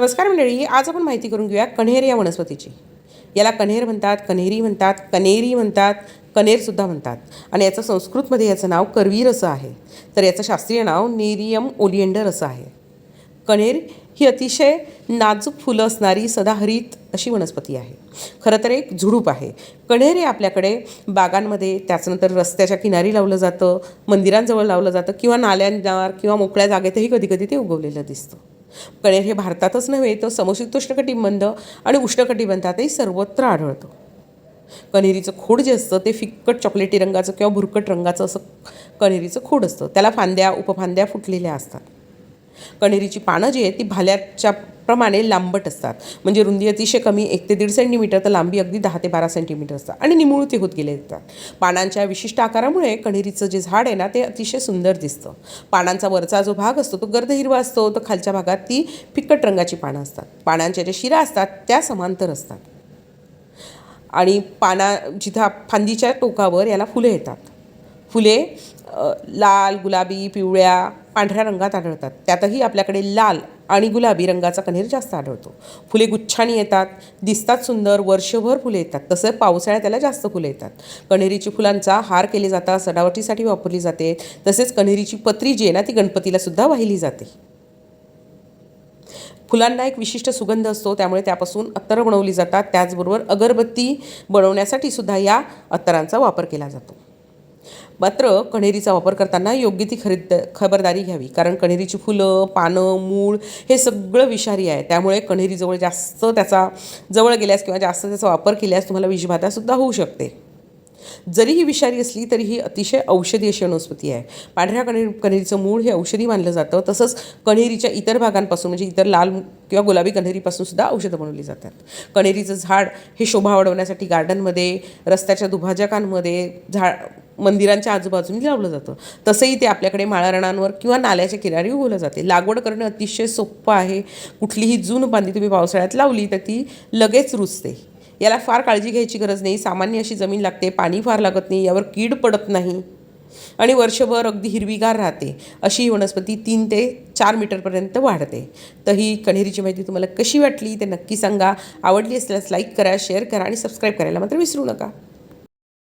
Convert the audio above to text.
नमस्कार मंडळी आज आपण माहिती करून घेऊया कण्हेर या वनस्पतीची. याला कण्हेर म्हणतात कन्हेरी म्हणतात कनेरी म्हणतात कनेरसुद्धा म्हणतात. आणि याचं संस्कृतमध्ये याचं नाव करवीर असं आहे. तर याचं शास्त्रीय नाव नेरियम ओलिएंडर असं आहे. कण्हेर ही अतिशय नाजूक फुलं असणारी सदाहरित अशी वनस्पती आहे. खरं तर एक झुडूप आहे. कण्हेर हे आपल्याकडे बागांमध्ये त्याच्यानंतर रस्त्याच्या किनारी लावलं जातं मंदिरांजवळ लावलं जातं किंवा नाल्यांवर किंवा मोकळ्या जागेतही कधीकधी ते उगवलेलं दिसतं. कण्हेर हे भारतातच नव्हे तर समशीतोष्ण कटिबंध आणि उष्णकटिबंधातही सर्वत्र आढळतं. कण्हेरीचं खोड जे असतं ते फिक्कट चॉकलेटी रंगाचं किंवा भुरकट रंगाचं असं कण्हेरीचं खोड असतं. त्याला फांद्या उपफांद्या फुटलेल्या असतात. कण्हेरीची पानं जी आहेत ती भाल्याच्या प्रमाणे लांबट असतात. म्हणजे रुंदी अतिशय कमी एक ते दीड सेंटीमीटर तर लांबी अगदी दहा ते बारा सेंटीमीटर असतात. आणि निमुळ ते होत गेले असतात पानांच्या विशिष्ट आकारामुळे कण्हेरीचं जे झाड आहे ना ते अतिशय सुंदर दिसतं. पानांचा वरचा जो भाग असतो तो गर्द हिरवा असतो तर खालच्या भागात ती फिक्कट रंगाची पानं असतात. पानांच्या ज्या शिरा असतात त्या समांतर असतात. आणि पाना जिथं फांदीच्या टोकावर याला फुले येतात. फुले लाल गुलाबी पिवळ्या पांढऱ्या रंगात आढळतात. त्यातही आपल्याकडे लाल आणि गुलाबी रंगाचा कण्हेर जास्त आढळतो. फुले गुच्छानी येतात दिसतात सुंदर वर्षभर फुले येतात. तसं पावसाळ्यात त्याला जास्त फुले येतात. कण्हेरीची फुलांचा हार केले जातात सजावटीसाठी वापरली जाते. तसेच कण्हेरीची पत्री जी आहे ना ती गणपतीला सुद्धा वाहिली जाते. फुलांना एक विशिष्ट सुगंध असतो त्यामुळे त्यापासून अत्तरं बनवली जातात. त्याचबरोबर अगरबत्ती बनवण्यासाठी सुद्धा या अत्तरांचा वापर केला जातो. मात्र कण्हेरीचा वापर करताना योग्य ती खरीद खबरदारी घ्यावी. कारण कण्हेरीची फुलं पानं मूळ हे सगळं विषारी आहे. त्यामुळे कण्हेरीजवळ जास्त त्याचा जवळ गेल्यास किंवा जास्त त्याचा वापर केल्यास तुम्हाला विषबाधासुद्धा होऊ शकते. जरी ही विषारी असली तरी ही अतिशय औषधी अशी वनस्पती आहे. पांढऱ्या कण्हेर कण्हेरीचं मूळ हे औषधी मानलं जातं. तसंच कण्हेरीच्या इतर भागांपासून म्हणजे इतर लाल किंवा गुलाबी कण्हेरीपासून सुद्धा औषधं बनवली जातात. कण्हेरीचं झाड हे शोभा वाढवण्यासाठी गार्डनमध्ये रस्त्याच्या दुभाजकांमध्ये झाड मंदिरांच्या आजूबाजूने लावलं जातं. तसंही ते आपल्याकडे माळारणांवर किंवा नाल्याच्या किनारी उगवलं जाते. लागवड करणं अतिशय सोपं आहे. कुठलीही जून बांधी तुम्ही पावसाळ्यात लावली तर ती लगेच रुजते. याला फार काळजी घ्यायची गरज नाही. सामान्य अशी जमीन लागते. पाणी फार लागत नाही. यावर कीड पडत नाही. आणि वर्षभर अगदी हिरवीगार राहते. अशी ही वनस्पती तीन ते चार मीटरपर्यंत वाढते. तर ही कण्हेरीची माहिती तुम्हाला कशी वाटली ते नक्की सांगा. आवडली असल्यास लाईक करा शेअर करा आणि सबस्क्राईब करायला मात्र विसरू नका.